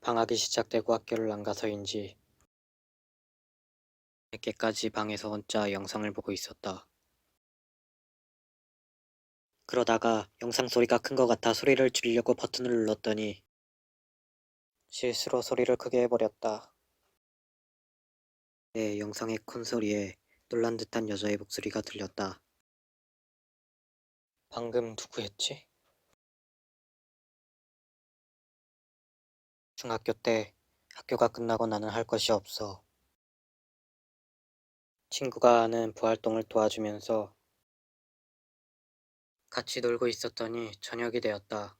방학이 시작되고 학교를 안 가서인지 늦게까지 방에서 혼자 영상을 보고 있었다. 그러다가 영상 소리가 큰 것 같아 소리를 줄이려고 버튼을 눌렀더니 실수로 소리를 크게 해버렸다. 내 영상의 큰 소리에 놀란 듯한 여자의 목소리가 들렸다. 방금 누구였지? 중학교 때 학교가 끝나고 나는 할 것이 없어. 친구가 하는 부활동을 도와주면서 같이 놀고 있었더니 저녁이 되었다.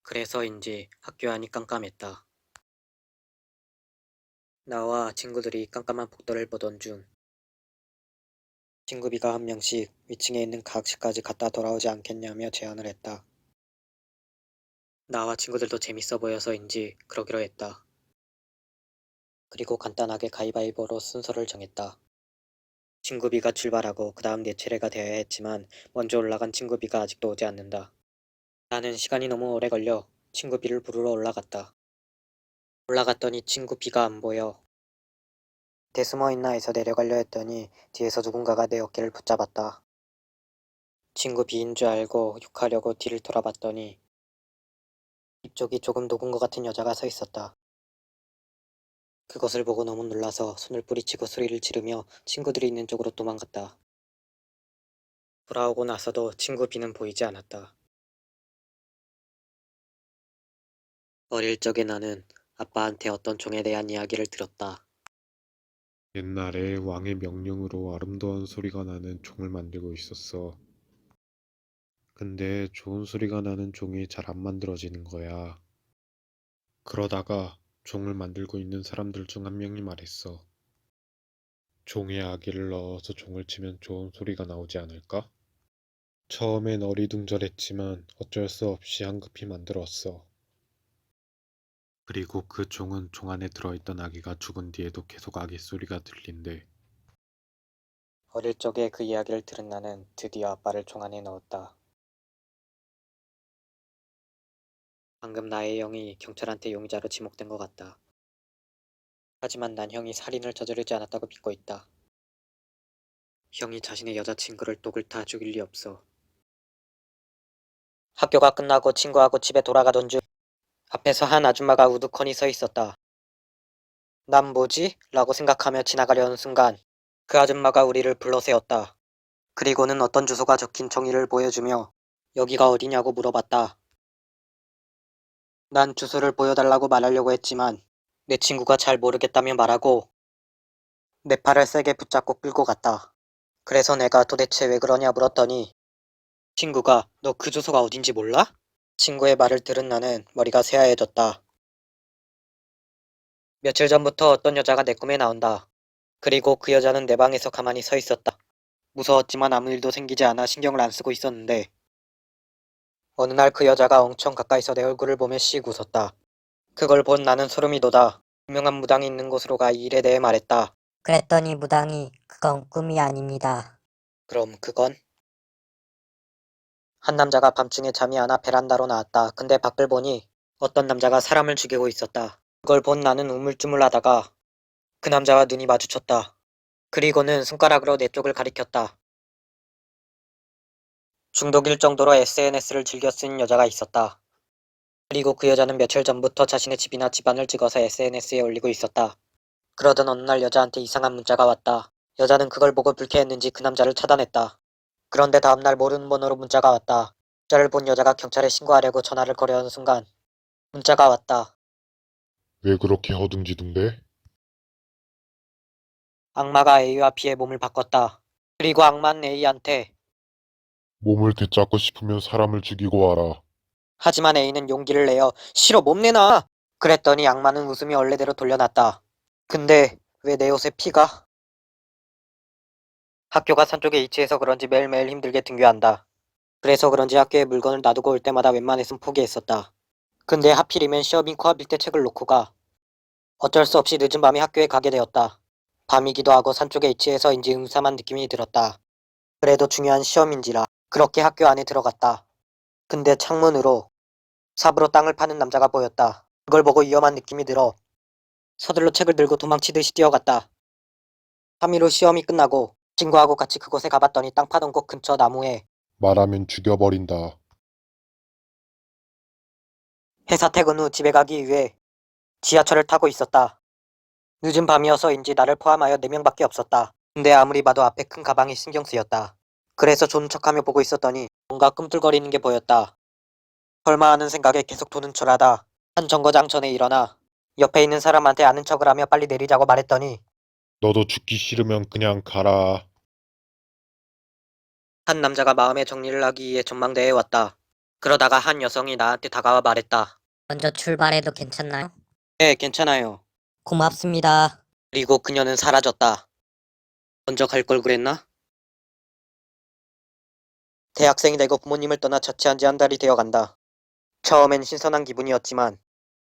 그래서인지 학교 안이 깜깜했다. 나와 친구들이 깜깜한 복도를 보던 중 친구비가 한 명씩 위층에 있는 각실까지 갔다 돌아오지 않겠냐며 제안을 했다. 나와 친구들도 재밌어 보여서인지 그러기로 했다. 그리고 간단하게 가위바위보로 순서를 정했다. 친구비가 출발하고 그 다음 내 차례가 되어야 했지만 먼저 올라간 친구비가 아직도 오지 않는다. 나는 시간이 너무 오래 걸려 친구비를 부르러 올라갔다. 올라갔더니 친구비가 안 보여. 대 숨어있나 해서 내려가려 했더니 뒤에서 누군가가 내 어깨를 붙잡았다. 친구 비인 줄 알고 욕하려고 뒤를 돌아봤더니 입쪽이 조금 녹은 것 같은 여자가 서 있었다. 그것을 보고 너무 놀라서 손을 뿌리치고 소리를 지르며 친구들이 있는 쪽으로 도망갔다. 돌아오고 나서도 친구 비는 보이지 않았다. 어릴 적에 나는 아빠한테 어떤 종에 대한 이야기를 들었다. 옛날에 왕의 명령으로 아름다운 소리가 나는 종을 만들고 있었어. 근데 좋은 소리가 나는 종이 잘 안 만들어지는 거야. 그러다가 종을 만들고 있는 사람들 중 한 명이 말했어. 종에 아기를 넣어서 종을 치면 좋은 소리가 나오지 않을까? 처음엔 어리둥절했지만 어쩔 수 없이 한급히 만들었어. 그리고 그 종은 종 안에 들어있던 아기가 죽은 뒤에도 계속 아기 소리가 들린대. 어릴 적에 그 이야기를 들은 나는 드디어 아빠를 종 안에 넣었다. 방금 나의 형이 경찰한테 용의자로 지목된 것 같다. 하지만 난 형이 살인을 저지르지 않았다고 믿고 있다. 형이 자신의 여자친구를 독을 타 죽일 리 없어. 학교가 끝나고 친구하고 집에 돌아가던 중 앞에서 한 아줌마가 우두커니 서 있었다. 난 뭐지? 라고 생각하며 지나가려는 순간 그 아줌마가 우리를 불러세웠다. 그리고는 어떤 주소가 적힌 종이를 보여주며 여기가 어디냐고 물어봤다. 난 주소를 보여달라고 말하려고 했지만 내 친구가 잘 모르겠다며 말하고 내 팔을 세게 붙잡고 끌고 갔다. 그래서 내가 도대체 왜 그러냐 물었더니 친구가 너 그 주소가 어딘지 몰라? 친구의 말을 들은 나는 머리가 새하얘졌다. 며칠 전부터 어떤 여자가 내 꿈에 나온다. 그리고 그 여자는 내 방에서 가만히 서 있었다. 무서웠지만 아무 일도 생기지 않아 신경을 안 쓰고 있었는데 어느 날 그 여자가 엄청 가까이서 내 얼굴을 보며 씩 웃었다. 그걸 본 나는 소름이 돋아 유명한 무당이 있는 곳으로 가 이 일에 대해 말했다. 그랬더니 무당이 그건 꿈이 아닙니다. 그럼 그건? 한 남자가 밤중에 잠이 안 와 베란다로 나왔다. 근데 밖을 보니 어떤 남자가 사람을 죽이고 있었다. 그걸 본 나는 우물쭈물하다가 그 남자와 눈이 마주쳤다. 그리고는 손가락으로 내 쪽을 가리켰다. 중독일 정도로 SNS를 즐겨 쓰는 여자가 있었다. 그리고 그 여자는 며칠 전부터 자신의 집이나 집안을 찍어서 SNS에 올리고 있었다. 그러던 어느 날 여자한테 이상한 문자가 왔다. 여자는 그걸 보고 불쾌했는지 그 남자를 차단했다. 그런데 다음날 모르는 번호로 문자가 왔다. 문자를 본 여자가 경찰에 신고하려고 전화를 걸려는 순간 문자가 왔다. 왜 그렇게 허둥지둥대? 악마가 A와 B의 몸을 바꿨다. 그리고 악마는 A한테 몸을 되찾고 싶으면 사람을 죽이고 와라. 하지만 A는 용기를 내어 싫어 몸 내놔. 그랬더니 악마는 웃음이 원래대로 돌려놨다. 근데 왜 내 옷에 피가? 학교가 산쪽에 위치해서 그런지 매일매일 힘들게 등교한다. 그래서 그런지 학교에 물건을 놔두고 올 때마다 웬만해선 포기했었다. 근데 하필이면 시험인 코앞일 때 책을 놓고 가. 어쩔 수 없이 늦은 밤에 학교에 가게 되었다. 밤이기도 하고 산쪽에 위치해서인지 음산한 느낌이 들었다. 그래도 중요한 시험인지라 그렇게 학교 안에 들어갔다. 근데 창문으로 삽으로 땅을 파는 남자가 보였다. 그걸 보고 위험한 느낌이 들어 서둘러 책을 들고 도망치듯이 뛰어갔다. 3일 후 시험이 끝나고 친구하고 같이 그곳에 가봤더니 땅 파던 곳 근처 나무에 말하면 죽여버린다. 회사 퇴근 후 집에 가기 위해 지하철을 타고 있었다. 늦은 밤이어서인지 나를 포함하여 4명밖에 없었다. 근데 아무리 봐도 앞에 큰 가방이 신경 쓰였다. 그래서 좋은 척하며 보고 있었더니 뭔가 꿈틀거리는 게 보였다. 설마 하는 생각에 계속 도는 척하다 한 정거장 전에 일어나 옆에 있는 사람한테 아는 척을 하며 빨리 내리자고 말했더니 너도 죽기 싫으면 그냥 가라. 한 남자가 마음의 정리를 하기 위해 전망대에 왔다. 그러다가 한 여성이 나한테 다가와 말했다. 먼저 출발해도 괜찮나요? 네, 괜찮아요. 고맙습니다. 그리고 그녀는 사라졌다. 먼저 갈 걸 그랬나? 대학생이 되고 부모님을 떠나 자취한 지 한 달이 되어 간다. 처음엔 신선한 기분이었지만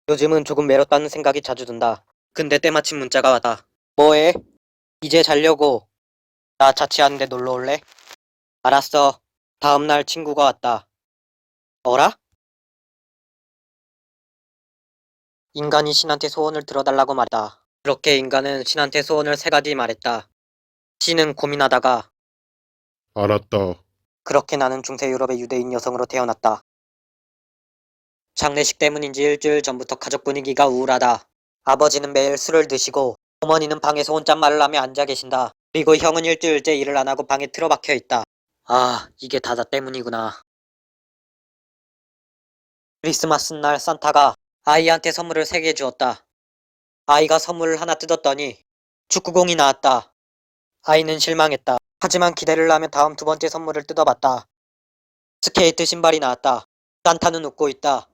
요즘은 조금 외롭다는 생각이 자주 든다. 근데 때마침 문자가 왔다. 뭐해? 이제 자려고. 나 자취하는데 놀러 올래? 알았어. 다음날 친구가 왔다. 어라? 인간이 신한테 소원을 들어달라고 말했다. 그렇게 인간은 신한테 소원을 세 가지 말했다. 신은 고민하다가 알았다. 그렇게 나는 중세 유럽의 유대인 여성으로 태어났다. 장례식 때문인지 일주일 전부터 가족 분위기가 우울하다. 아버지는 매일 술을 드시고 어머니는 방에서 혼잣말을 하며 앉아 계신다. 그리고 형은 일주일째 일을 안 하고 방에 틀어박혀 있다. 아, 이게 다나 때문이구나. 크리스마스 날 산타가 아이한테 선물을 세 개 주었다. 아이가 선물을 하나 뜯었더니 축구공이 나왔다. 아이는 실망했다. 하지만 기대를 하며 다음 두 번째 선물을 뜯어봤다. 스케이트 신발이 나왔다. 산타는 웃고 있다.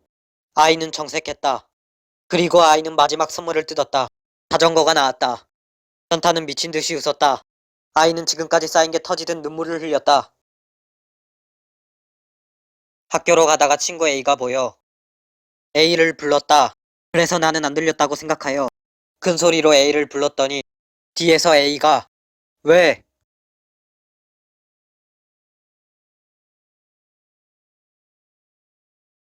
아이는 정색했다. 그리고 아이는 마지막 선물을 뜯었다. 자전거가 나왔다. 산타는 미친 듯이 웃었다. 아이는 지금까지 쌓인 게 터지듯 눈물을 흘렸다. 학교로 가다가 친구 A가 보여. A를 불렀다. 그래서 나는 안 들렸다고 생각하여 큰 소리로 A를 불렀더니 뒤에서 A가 왜?